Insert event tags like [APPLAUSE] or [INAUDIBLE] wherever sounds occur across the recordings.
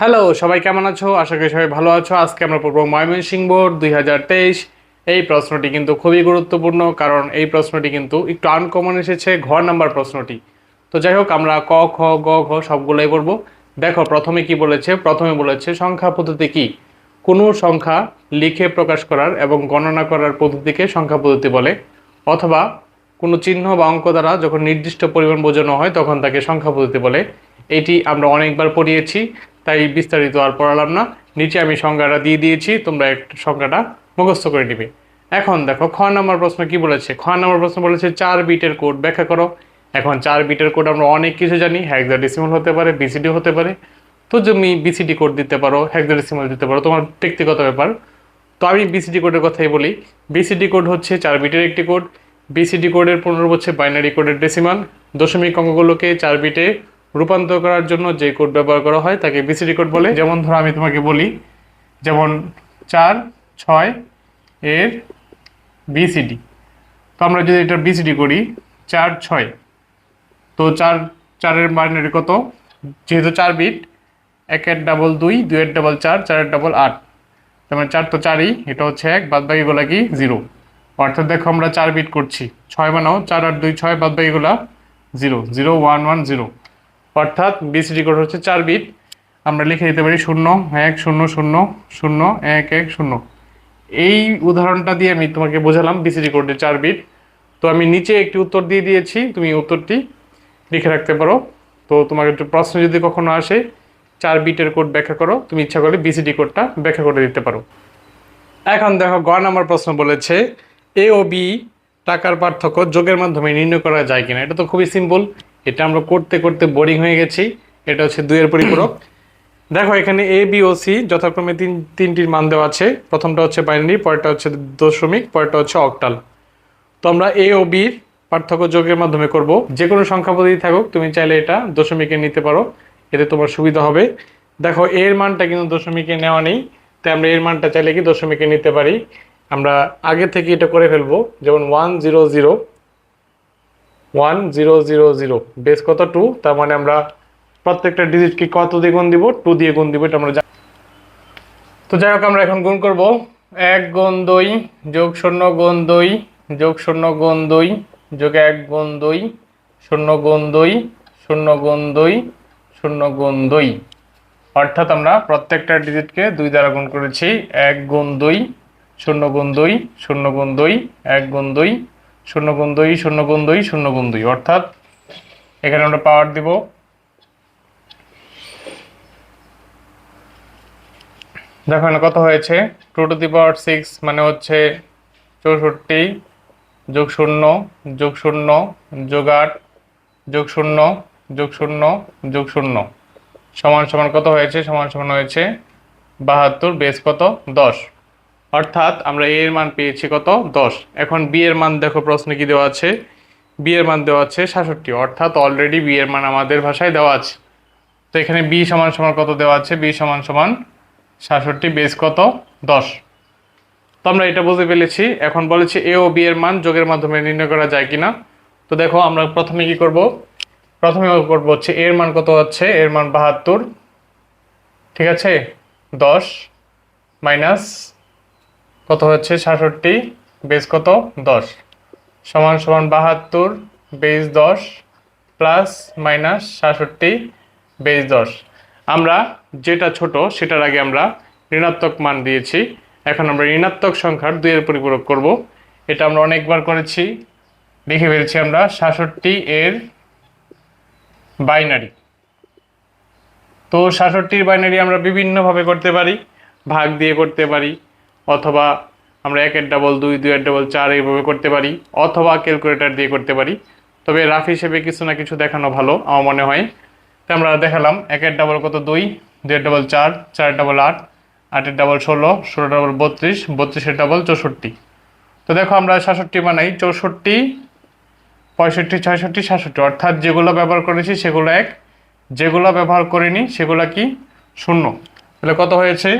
Hello সবাই কেমন আছো? আশা করি সবাই ভালো আছো। আজকে আমরা পড়ব ময়মনসিংহ দুই হাজার তেইশ। এই প্রশ্নটি কিন্তু খুবই গুরুত্বপূর্ণ, কারণ এই প্রশ্নটি কিন্তু একটু আনকমন এসেছে, ঘর নাম্বার প্রশ্নটি। তো যাই হোক, আমরা ক, খ, গ, ঘ সবগুলোই পড়ব। দেখো, প্রথমে কি বলেছে? প্রথমে বলেছে, সংখ্যা পদ্ধতি কি? কোনো সংখ্যা লিখে প্রকাশ করার এবং গণনা করার পদ্ধতিকে সংখ্যা পদ্ধতি বলে, অথবা কোনো চিহ্ন বা অঙ্ক দ্বারা যখন নির্দিষ্ট পরিমাণ বোঝানো হয়, তখন তাকে সংখ্যা পদ্ধতি বলে। এটি আমরা অনেকবার পড়িয়েছি। তাই বিস্তারিত আর পড়ালাম না। নিচে আমি সংজ্ঞাটা দিয়ে দিয়েছি, তোমরা একটা সংজ্ঞাটা মুখস্থ করে নিবে। এখন দেখো, খ নম্বর প্রশ্ন কি বলেছে? খ নম্বর প্রশ্ন বলেছে, চার বিটের কোড ব্যাখ্যা করো। এখন চার বিটের কোড আমরা অনেক কিছু জানি হ্যাক্সাডেসিমাল হতে পারে বিসিডি হতে পারে। তো তুমি বিসিডি কোড দিতে পারো হ্যাক্সাডেসিমাল দিতে পারো, তোমার ব্যক্তিগত ব্যাপার। তো আমি বিসিডি কোডের কথাই বলি। বিসিডি কোড হচ্ছে চার বিটের একটি কোড। বিসিডি কোডের পনেরো হচ্ছে বাইনারি কোডের ডেসিমাল দশমিক অঙ্কগুলোকে চার বিটে রূপান্তর করার জন্য যে কোড ব্যবহার করা হয় তাকে বিসিডি কোড বলে। যেমন ধরো আমি তোমাকে বলি, যেমন চার, ছয় এর বিসিডি তো আমরা যদি এটা বিসিডি করি, চার, ছয়। তো চার, চারের বাইনারি কত? যেহেতু চার বিট একের ডাবল দুই, দুইয়ের ডাবল চার, চারের ডাবল আট। তার মানে চার তো চারই, এটা হচ্ছে এক, বাদ বাকিগুলা কি? জিরো অর্থাৎ দেখো আমরা চার বিট করছি। ছয় বানাও, চার আট দুই, ছয়, বাদ বাকিগুলা zero zero one one zero অর্থাৎ বিসিডি কোড হচ্ছে চার বিট আমরা লিখে দিতে পারি শূন্য, এক, শূন্য শূন্য শূন্য, এক এক, শূন্য। এই উদাহরণটা দিয়ে আমি তোমাকে বোঝালাম বিসিডি কোডের চার বিট তো আমি নিচে একটি উত্তর দিয়ে দিয়েছি, তুমি উত্তরটি লিখে রাখতে পারো। তো তোমার একটু প্রশ্ন যদি কখনো আসে, চার বিটের কোড ব্যাখ্যা করো, তুমি ইচ্ছা করলে বিসিডি কোডটা ব্যাখ্যা করে দিতে পারো। এখন দেখো, গ নাম্বার প্রশ্ন বলেছে এ ও বি টাকার পার্থক্য যোগের মাধ্যমে নির্ণয় করা যায় কিনা? এটা তো খুবই সিম্পল এটা আমরা করতে করতে বোরিং হয়ে গেছি। এটা হচ্ছে দুইয়ের পরিপূরক। [COUGHS] দেখো এখানে এ বি ও সি যথাক্রমে তিন তিনটির মান দেওয়া আছে। প্রথমটা হচ্ছে বাইনারি পরেরটা হচ্ছে দশমিক পরেরটা হচ্ছে অক্টাল তো আমরা এ ও বির পার্থক্য যোগের মাধ্যমে করব। যে কোনো সংখ্যা পদ্ধতি থাকুক তুমি চাইলে এটা দশমিকে নিতে পারো। এতে তোমার সুবিধা হবে। দেখো এর মানটা কিন্তু দশমিকে নেওয়া নেই। তাই আমরা এর মানটা চাইলে কি দশমিকে নিতে পারি? আমরা আগে থেকে এটা করে ফেলব। যেমন one zero zero one zero zero zero base কত টু তার মানে আমরা প্রত্যেকটা ডিজিটকে কত দিয়ে গুণ দিব টু দিয়ে গুণ দিব এটা আমরা। তো যাই হোক আমরা এখন গুণ করব এক গুণ দুই যোগ শূন্য গুণ দুই যোগ শূন্য গুণ দুই যোগ এক গুণ দুই শূন্য গুণ দুই শূন্য গুণ দুই শূন্য গুণ দুই অর্থাৎ আমরা প্রত্যেকটা ডিজিটকে দুই দ্বারা গুণ করেছি এক গুণ দুই শূন্য গুণ দুই শূন্য গুণ দুই এক গুণ দুই শূন্য গুণ দুই শূন্য গুণ দুই শূন্য গুণ দুই অর্থাৎ এখানে আমরা পাওয়ার দিব। দেখো এখানে কত হয়েছে? Two to the power six মানে হচ্ছে চৌষট্টি যোগ শূন্য যোগ শূন্য যোগ আট যোগ শূন্য যোগ শূন্য যোগ শূন্য। সমান সমান কত হয়েছে? সমান সমান হয়েছে বাহাত্তর বেস কত? দশ। অর্থাৎ আমরা এর মান পেয়েছি কত? দশ। এখন বি এর মান দেখো, প্রশ্নে কি দেওয়া আছে? বি এর মান দেওয়া আছে সাতষট্টি। অর্থাৎ অলরেডি বি এর মান আমাদের ভাষায় দেওয়া আছে। তো এখানে বি সমান সমান কত দেওয়া আছে? বি সমান সমান সাতষট্টি বেস কত? দশ। তো আমরা এটা বুঝতে পেরেছি। এখন বলেছি এ ও বি এর মান যোগের মাধ্যমে নির্ণয় করা যায় কিনা? তো দেখো, আমরা প্রথমে কি করব? প্রথমে করব হচ্ছে এর মান কত হচ্ছে এর মান বাহাত্তর। ঠিক আছে? দশ মাইনাস কত হচ্ছে? সাতষট্টি। বেস কত? দশ। সমান সমান বাহাত্তর বেস দশ, প্লাস মাইনাস সাতষট্টি বেস দশ। আমরা যেটা ছোট, সেটার আগে আমরা ঋণাত্মক মান দিয়েছি। এখন আমরা ঋণাত্মক সংখ্যার দুইয়ের পরিপূরক করব। এটা আমরা অনেকবার করেছি। লিখে ফেলছি আমরা, সাতষট্টি এর বাইনারি। তো সাতষট্টির বাইনারি আমরা বিভিন্নভাবে করতে পারি, ভাগ দিয়ে করতে পারি। অথবা আমরা একের ডাবল দুই দুইয়ের ডাবল চার এইভাবে করতে পারি, অথবা ক্যালকুলেটর দিয়ে করতে পারি। তবে রাফ হিসেবে কিছু না কিছু দেখানো ভালো, আমার মনে হয়। তো আমরা দেখালাম একের ডাবল কত? দুই দুইয়ের ডাবল চার চারের ডাবল আট আটের ডাবল ষোলো ষোলো ডাবল বত্রিশ বত্রিশের ডাবল চৌষট্টি। তো দেখো আমরা সাতষট্টি বানাই, চৌষট্টি, পঁয়ষট্টি, ছয়ষট্টি, সাতষট্টি। অর্থাৎ যেগুলো ব্যবহার করেছি সেগুলো এক, যেগুলো ব্যবহার করিনি সেগুলো কি? শূন্য। তাহলে কত হয়েছে?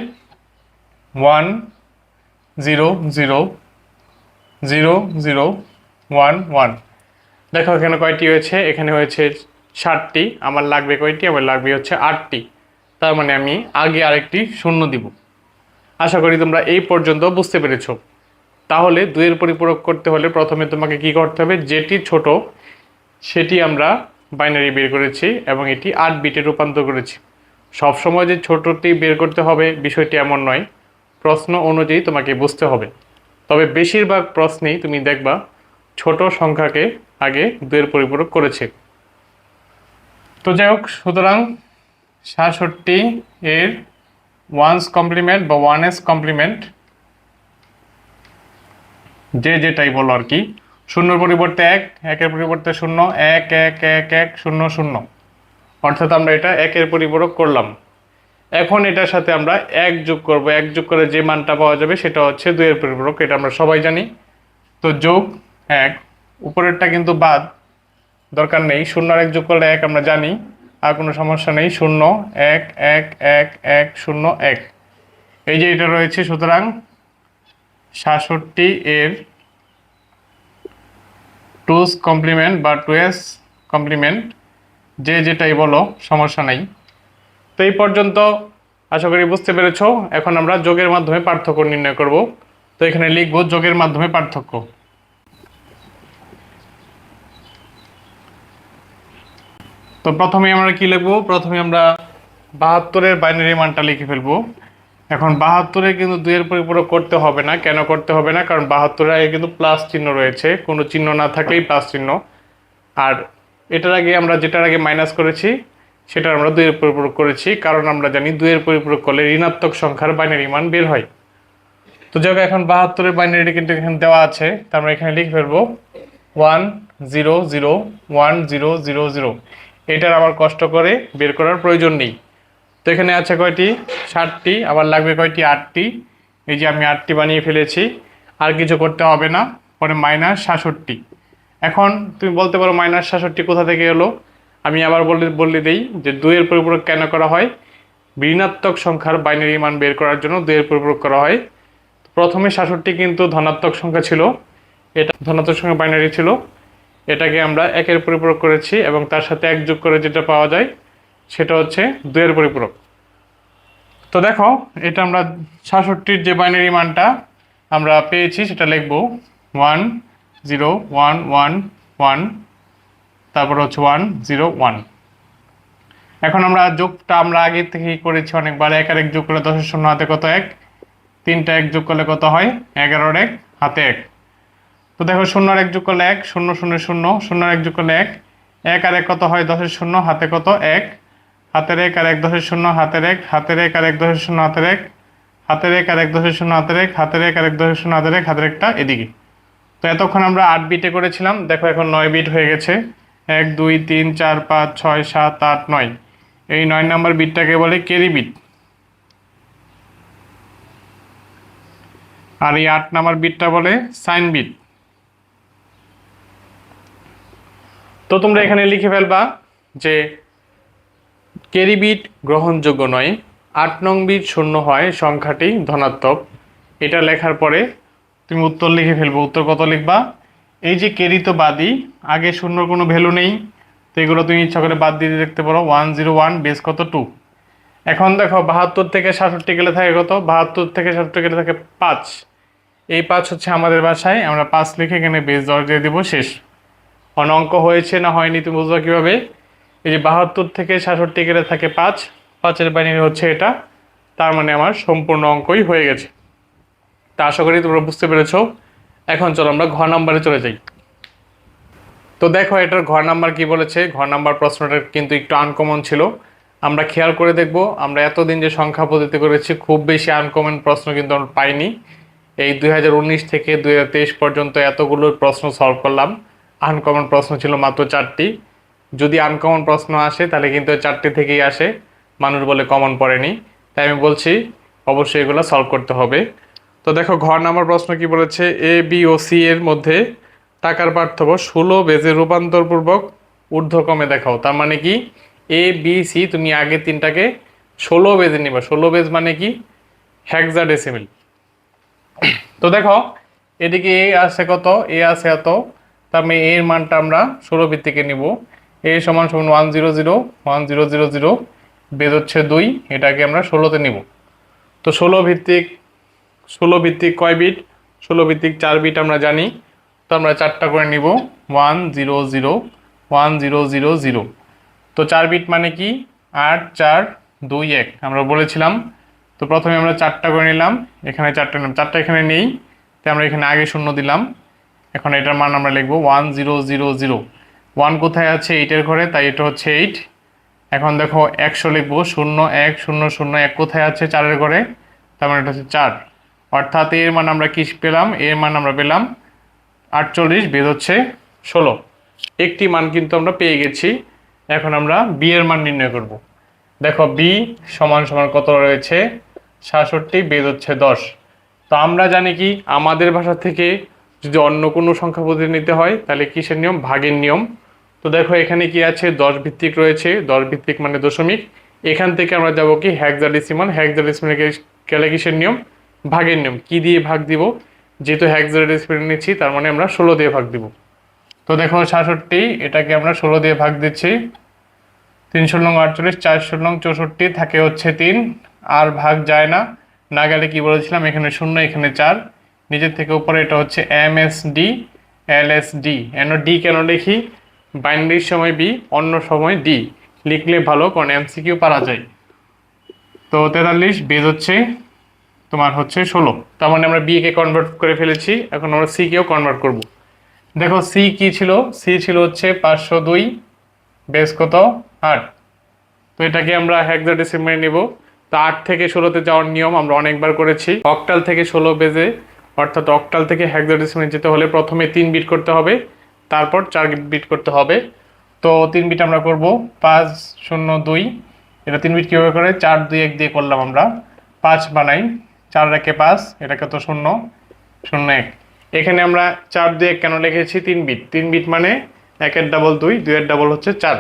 One zero zero zero zero one one দেখো, এখানে কয়টি হয়েছে? এখানে হয়েছে ষাটটি, আমার লাগবে কয়টি? আমার লাগবে হচ্ছে আটটি। তার মানে আমি আগে আরেকটি শূন্য দিব। আশা করি তোমরা এই পর্যন্ত বুঝতে পেরেছ। তাহলে দুইয়ের পরিপূরক করতে হলে প্রথমে তোমাকে কি করতে হবে? যেটি ছোট, সেটি আমরা বাইনারি বের করেছি এবং এটি আট বিটে রূপান্তর করেছি। সবসময় যে ছোটটি বের করতে হবে, বিষয়টি এমন নয়। প্রশ্ন অনুযায়ী তোমাকে বুঝতে হবে। তবে বেশিরভাগ প্রশ্নেই তুমি দেখবা, ছোট সংখ্যাকে আগে দুয়ের পরিপূরক করেছে। তো যাই হোক, সুতরাং সাতষট্টি এর ওয়ান্স কমপ্লিমেন্ট বা ওয়ান এস কমপ্লিমেন্ট যে যেটাই বলো আর কি, শূন্যর পরিবর্তে এক, একের পরিবর্তে শূন্য, এক এক এক এক, শূন্য শূন্য। অর্থাৎ আমরা এটা একের পরিপূরক করলাম। এখন এটার সাথে আমরা এক যোগ করব। এক যোগ করে যে মানটা পাওয়া যাবে সেটা হচ্ছে দুইয়ের পরিপূরক, এটা আমরা সবাই জানি। তো যোগ এক, উপরেরটা কিন্তু বাদ, দরকার নেই। শূন্য আর এক যোগ করলে এক আমরা জানি, আর কোনো সমস্যা নেই। শূন্য, এক এক এক এক, শূন্য, এক। এই যে এটা রয়েছে, সুতরাং সাতষট্টি এর টুস কমপ্লিমেন্ট বা টুয়েস কমপ্লিমেন্ট, যে যেটাই বলো, সমস্যা নাই। তো এই পর্যন্ত আশা করি বুঝতে পেরেছ। এখন আমরা যোগের মাধ্যমে পার্থক্য নির্ণয় করব। তো এখানে লিখব যোগের মাধ্যমে পার্থক্য। তো প্রথমে আমরা কি লিখব? প্রথমে আমরা বাহাত্তরের বাইনারি মানটা লিখে ফেলব। এখন বাহাত্তরে কিন্তু দুইয়ের পরিপূরক করতে হবে না। কেন করতে হবে না? কারণ বাহাত্তরের আগে কিন্তু প্লাস চিহ্ন রয়েছে। কোনো চিহ্ন না থাকলেই প্লাস চিহ্ন। আর এটার আগে আমরা যেটার আগে মাইনাস করেছি সেটা আমরা দুইয়ের পরিপূরক করেছি, কারণ আমরা জানি দুইয়ের পরিপূরক করলে ঋণাত্মক সংখ্যার বাইনারি মান বের হয়। তো যাক, এখন বাহাত্তরের বাইনারি কিন্তু এখানে দেওয়া আছে তার আমরা এখানে লিখে ফেলব। One zero zero one zero zero zero এটার আবার কষ্ট করে বের করার প্রয়োজন নেই। তো এখানে আছে কয়টি? ষাটটি, আবার লাগবে কয়টি? আটটি। এই যে আমি আটটি বানিয়ে ফেলেছি, আর কিছু করতে হবে না, পরে মাইনাস সাতষট্টি। এখন তুমি বলতে পারো মাইনাস সাতষট্টি কোথা থেকে এলো? আমি আবার বলে বলে দিই যে দুইয়ের পরিপূরক কেন করা হয়? ঋণাত্মক সংখ্যার বাইনারি মান বের করার জন্য দুইয়ের পরিপূরক করা হয়। প্রথমে সাতষট্টি কিন্তু ধনাত্মক সংখ্যা ছিল। এটা ধনাত্মক সংখ্যা বাইনারি ছিল। এটাকে আমরা একের পরিপূরক করেছি এবং তার সাথে এক যোগ করে যেটা পাওয়া যায়, সেটা হচ্ছে দুইয়ের পরিপূরক। তো দেখো, এটা আমরা সাতষট্টির যে বাইনারি মানটা আমরা পেয়েছি, সেটা লিখব one zero one one one তারপর হচ্ছে ওয়ান জিরো ওয়ান এখন আমরা যোগটা আমরা আগে থেকেই করেছি অনেকবার? এক আর এক যোগ করলে দশের শূন্য, হাতে কত এক? তিনটা এক যোগ করলে কত হয়? এগারোর এক, হাতে এক। তো দেখো শূন্য এক যোগ করলে এক, শূন্য শূন্য শূন্য শূন্য এক যোগ করলে এক। এক আর এক কত হয়? দশের শূন্য, হাতে কত এক? হাতের এক আর এক দশের শূন্য, হাতের এক। হাতের এক আর এক দশের শূন্য, হাতের এক। হাতের এক আর এক দশের শূন্য, হাতের এক। হাতের এক আর এক দশের শূন্য, হাতের এক। হাতের একটা এদিকে। তো এতক্ষণ আমরা আট বিটে করেছিলাম। দেখো, এখন নয় বিট হয়ে গেছে। এক, দুই, তিন, চার, পাঁচ, ছয়, সাত, আট, নয়। এই নয় নম্বর বিটটাকে বলে কেরি বিট। আর এই আট নাম্বার বিটটা বলে সাইন বিট। তো তোমরা এখানে লিখে ফেলবা যে কেরি বিট গ্রহণযোগ্য নয়, আট নং বিট শূন্য হয়, সংখ্যাটি ধনাত্মক। এটা লেখার পরে তুমি উত্তর লিখে ফেলব, উত্তর কত লিখবা? এই যে কেরি তো বাদই, আগে শূন্য কোনো ভ্যালু নেই, তো এগুলো তুমি ইচ্ছা করে বাদ দিয়ে দেখতে পারো ওয়ান জিরো ওয়ান বেস কত টু এখন দেখো, বাহাত্তর থেকে সাতষট্টি গেলে থাকে কত? বাহাত্তর থেকে সাতষট্টি গেলে থাকে পাঁচ। এই পাঁচ হচ্ছে আমাদের বাসায়, আমরা পাঁচ লিখে এখানে বেস দরজায় দেবো, শেষ। অন অঙ্ক হয়েছে না হয়নি, তুমি বুঝবা কীভাবে? এই যে বাহাত্তর থেকে সাতষট্টি গেলে থাকে পাঁচ, পাঁচের বাইরে হচ্ছে এটা, তার মানে আমার সম্পূর্ণ অঙ্কই হয়ে গেছে। তা আশা করি তোমরা বুঝতে পেরেছ। এখন চলো আমরা ঘ নাম্বারে চলে যাই। তো দেখো এটার ঘর নাম্বার কি বলেছে? ঘর নাম্বার প্রশ্নটা কিন্তু একটু আনকমন ছিল। আমরা খেয়াল করে দেখব, আমরা এতদিন যে সংখ্যা পদ্ধতি করেছি, খুব বেশি আনকমন প্রশ্ন কিন্তু আমরা পাইনি। এই দুই হাজার উনিশ থেকে দুই হাজার তেইশ পর্যন্ত এতগুলো প্রশ্ন সলভ করলাম। আনকমন প্রশ্ন ছিল মাত্র চারটি। যদি আনকমন প্রশ্ন আসে, তাহলে কিন্তু চারটি থেকেই আসে। মানুষ বলে কমন পড়েনি। তাই আমি বলছি, অবশ্যই এগুলো সলভ করতে হবে। তো দেখো, ঘর নাম্বার প্রশ্ন কি বলেছে? এ বি ও সি এর মধ্যে টাকার পার্থক্য ষোলো বেজে রূপান্তরপূর্বক ঊর্ধ্বক্রমে দেখাও। তার মানে কি? এ বি সি তুমি আগে তিনটাকে ষোলো বেজে নিবা। ষোলো বেজ মানে কি? হ্যাকজা ডেসিমিল তো দেখো, এদিকে এ আছে কত? এ আছে এত। তার মানে এর মানটা আমরা ষোলো ভিত্তিকে নিব। এ সমান সমান one zero zero one zero zero zero base হচ্ছে দুই। এটাকে আমরা ষোলোতে নিব। তো ষোলো ভিত্তিক ষোলো ভিত্তিক কয় বিট? ষোলো ভিত্তিক চার বিট আমরা জানি। তো আমরা চারটা করে নিব। One, zero zero. One, zero zero zero. তো চার বিট মানে কি? আট, চার, দুই, এক। আমরা বলেছিলাম। তো প্রথমে আমরা চারটা করে নিলাম। এখানে চারটা নিলাম। চারটা এখানে নেই। তাই আমরা এখানে আগে শূন্য দিলাম। এখন এটার মান আমরা লিখব one, zero zero zero. One কোথায় আছে? এইটের ঘরে। তাই এটা হচ্ছে এইট। এখন দেখো একশো লিখব। শূন্য, এক, শূন্য শূন্য, এক কোথায় আছে চারের ঘরে? তার মানে এটা হচ্ছে চার। অর্থাৎ এর মান আমরা কি পেলাম? এর মান আমরা পেলাম আটচল্লিশ বেদ হচ্ছে ষোলো। একটি মান কিন্তু আমরা পেয়ে গেছি। এখন আমরা বি এর মান নির্ণয় করব। দেখো বি সমান সমান কত রয়েছে? সাতষট্টি বেদ হচ্ছে দশ। তো আমরা জানি কি, আমাদের ভাষা থেকে যদি অন্য কোনো সংখ্যা পদ্ধতি নিতে হয়, তাহলে কিসের নিয়ম? ভাগের নিয়ম। তো দেখো, এখানে কি আছে? দশ ভিত্তিক রয়েছে। দশ ভিত্তিক মানে দশমিক। এখান থেকে আমরা যাব কি? হ্যাকজাডেসিমাল হ্যাকজাডেসিমাল গেলে কিসের নিয়ম? ভাগের নিয়ম, কি দিয়ে ভাগ দিব? যেহেতু হ্যাকজাডেসিমাল নিচ্ছি, তার মানে আমরা ষোলো দিয়ে ভাগ দিব। তো দেখো সাতষট্টি, এটাকে আমরা ষোলো দিয়ে ভাগ দিচ্ছি। তিনশো নং আটচল্লিশ চারশো নং চৌষট্টি, থাকে হচ্ছে তিন। আর ভাগ যায় না। না গেলে কী বলেছিলাম? এখানে শূন্য, এখানে চার। নিজের থেকে উপরে এটা হচ্ছে M S D L S D N D কেন লিখি? বাইন্ডির সময় বি অন্য সময় ডি লিখলে ভালো, কারণ এমসিকিউ পারা যায়। তো তেতাল্লিশ, বেজ হচ্ছে তোমার হচ্ছে ষোলো। তার মানে আমরা বি কে কনভার্ট করে ফেলেছি, এখন আমরা সি কেও কনভার্ট করব। দেখো সি কি ছিল? সি ছিল হচ্ছে পাঁচশো দুই বেস কত? আট। তো এটাকে আমরা হেক্সাডেসিমালে নেব। তো আট থেকে ষোলোতে যাওয়ার নিয়ম আমরা অনেকবার করেছি। অক্টাল থেকে ষোলো বেজে, অর্থাৎ অক্টাল থেকে হেক্সাডেসিমালে যেতে হলে প্রথমে তিন বিট করতে হবে, তারপর চার বিট করতে হবে। তো তিন বিট আমরা করব, পাঁচ শূন্য দুই। এটা তিন বিট কীভাবে করে? চার দুই এক দিয়ে করলাম আমরা। পাঁচ বানাই। চার রেখে পাঁচ, এটাকে তো শূন্য শূন্য এক। এখানে আমরা চার দুই এক কেন লিখেছি? তিন বিট। তিন বিট মানে একের ডাবল দুই, দুইয়ের ডাবল হচ্ছে চার।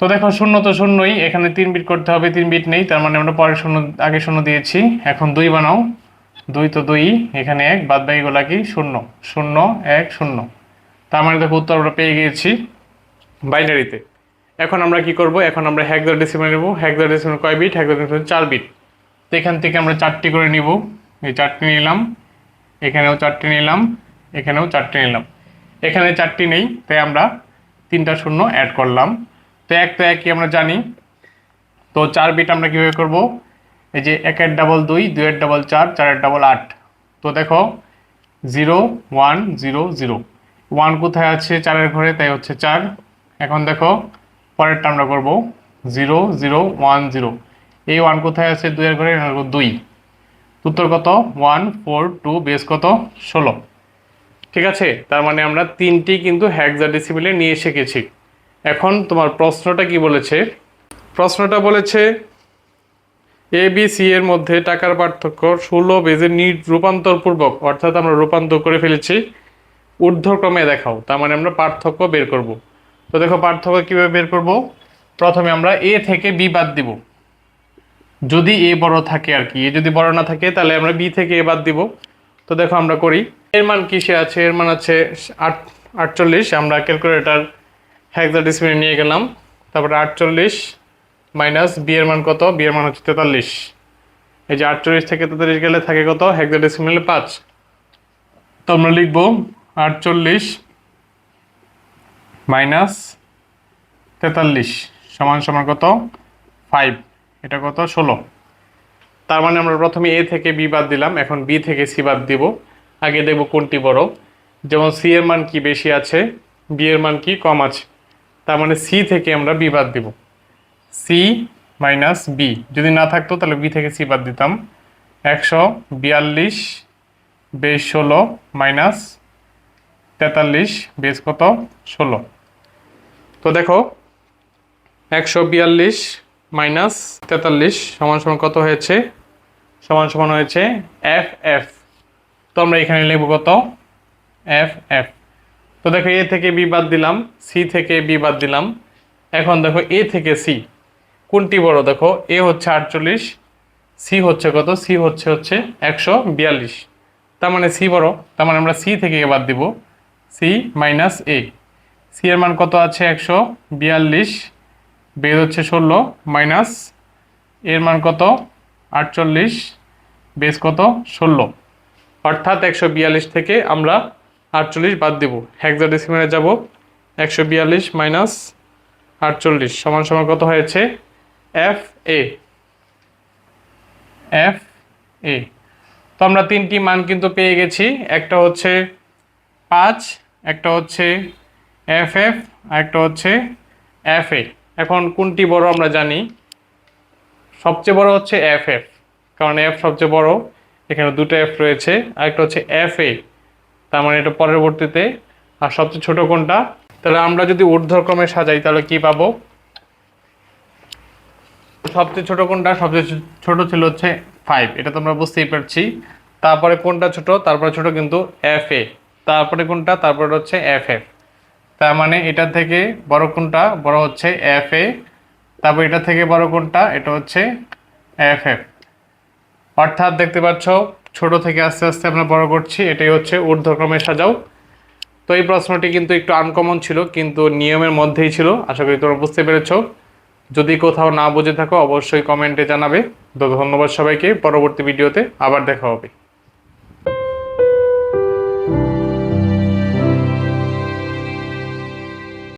তো দেখো, শূন্য তো শূন্যই। এখানে তিন বিট করতে হবে, তিন বিট নেই। তার মানে আমরা পরে শূন্য, আগে শূন্য দিয়েছি। এখন দুই বানাও। দুই তো দুই, এখানে এক, বাদ বাকিগুলা কি? শূন্য। শূন্য, এক, শূন্য। তার মানে দেখো, উত্তর আমরা পেয়ে গিয়েছি বাইনারিতে। এখন আমরা কি করব? এখন আমরা হেক্সাডেসিমাল নেব। হেক্সাডেসিমাল কয় বিট? হেক্সাডেসিমাল চার বিট। তো এখান থেকে আমরা চারটি করে নিব। এই চারটি নিলাম, এখানেও চারটি নিলাম, এখানেও চারটি নিলাম। এখানে চারটি নেই, তাই আমরা তিনটা শূন্য অ্যাড করলাম। তো এক তো একই আমরা জানি। তো চার বিট আমরা কীভাবে করব? এই যে একের ডাবল দুই দুইয়ের ডাবল চার চারের ডাবল আট। তো দেখো zero one zero zero one কোথায় আছে? চারের ঘরে, তাই হচ্ছে চার। এখন দেখো, পরেরটা আমরা করব। জিরো জিরো ওয়ান জিরো এই ওয়ান কোথায় আছে দুইয়ের ঘরে দুই? উত্তর কত? ওয়ান ফোর টু বেস কত? ষোলো। ঠিক আছে? তার মানে আমরা তিনটি কিন্তু হ্যাকজাডেসিমেলে নিয়ে শিখেছি এখন তোমার প্রশ্নটা কি বলেছে? প্রশ্নটা বলেছে এ বি সি এর মধ্যে টাকার পার্থক্য ষোলো বেজে নিট রূপান্তরপূর্বক, অর্থাৎ আমরা রূপান্তর করে ফেলেছি, ঊর্ধ্বক্রমে দেখাও। তার মানে আমরা পার্থক্য বের করব। তো দেখো, পার্থক্য কীভাবে বের করব? প্রথমে আমরা এ থেকে বি বাদ দিব। যদি এ বড় থাকে আর কি, এ যদি বড় না থাকে, তাহলে আমরা বি থেকে এ বাদ দিব। তো দেখো আমরা করি। এর মান কিসে আছে? এর মান আছে আট, আটচল্লিশ। আমরা ক্যালকুলেটার হ্যাক্সাডেসিমালে নিয়ে গেলাম। তারপরে আটচল্লিশ মাইনাস বি এর মান কত? বি এর মান হচ্ছে তেতাল্লিশ। এই যে আটচল্লিশ থেকে তেতাল্লিশ গেলে থাকে কত? হ্যাক্সাডেসিমালে পাঁচ। তো আমরা লিখব আটচল্লিশ মাইনাস তেতাল্লিশ সমান সমান কত? ফাইভ এটা কত? ষোলো। তার মানে আমরা প্রথমে এ থেকে বি বাদ দিলাম, এখন বি থেকে সি বাদ দিব। আগে দেখব কোনটি বড়। যেমন সি এর মান কি বেশি আছে, বি এর মান কি কম আছে। তার মানে সি থেকে আমরা বি বাদ দিব। C minus B. যদি না থাকতো তাহলে বি থেকে সি বাদ দিতাম। একশো বিয়াল্লিশ বেশ ষোলো মাইনাস তেতাল্লিশ বেশ কত? ষোলো। তো দেখো, একশো বিয়াল্লিশ মাইনাস তেতাল্লিশ সমান সমান কত হয়েছে? সমান সমান হয়েছে এফ এফ। তো আমরা এখানে লিখব কত? F F. তো দেখো এ থেকে বি বাদ দিলাম, সি থেকে বি বাদ দিলাম। এখন দেখো এ থেকে সি, কোনটি বড়? দেখো এ হচ্ছে আটচল্লিশ, সি হচ্ছে কত? সি হচ্ছে হচ্ছে একশো বিয়াল্লিশ। তার মানে সি বড়, তার মানে আমরা সি থেকে বাদ দিব। সি মাইনাস এ। সি এর মান কত আছে? একশো বিয়াল্লিশ। বেজ হচ্ছে ষোলো মাইনাস এর মান কত? আটচল্লিশ বেস কত? ষোলো। অর্থাৎ একশো বিয়াল্লিশ থেকে আমরা আটচল্লিশ বাদ দেব। হেক্সাডেসিমালে যাব। একশো বিয়াল্লিশ মাইনাস আটচল্লিশ সমান সমান কত হয়েছে? এফ এ এফ এ তো আমরা তিনটি মান কিন্তু পেয়ে গেছি। একটা হচ্ছে পাঁচ, একটা হচ্ছে এফ এফ আর একটা হচ্ছে এফ এ এখন কোনটি বড় আমরা জানি। সবচেয়ে বড় হচ্ছে এফ এফ কারণ এফ সবচেয়ে বড়, এখানে দুটো এফ রয়েছে আর একটা হচ্ছে এফ এ তার মানে এটা পরবর্তীতে। আর সবচেয়ে ছোট কোনটা? তাহলে আমরা যদি ঊর্ধ্বক্রমে সাজাই, তাহলে কি পাবো? সবচেয়ে ছোট কোনটা? সবচেয়ে ছোট ছিল হচ্ছে ফাইভ এটা তো আমরা বুঝতেই পারছি। তারপরে কোনটা ছোট? তারপরে ছোট কিন্তু এফ এ তারপরে কোনটা? তারপরে হচ্ছে এফ এফ তার মানে এটা থেকে বড় কোনটা? বড় হচ্ছে এফ এ তারপর এটা থেকে বড় কোনটা? এটা হচ্ছে এফ এফ অর্থাৎ দেখতে পাচ্ছ, ছোট থেকে আস্তে আস্তে আমরা বড় করছি, এটাই হচ্ছে ঊর্ধ্বক্রমে সাজাও। তো এই প্রশ্নটি কিন্তু একটু আনকমন ছিল, কিন্তু নিয়মের মধ্যেই ছিল, আশা করি তোমরা বুঝতে পেরেছ। যদি কোথাও না বুঝে থাকো, অবশ্যই কমেন্টে জানাবে। তো ধন্যবাদ সবাইকে, পরবর্তী ভিডিওতে আবার দেখা হবে।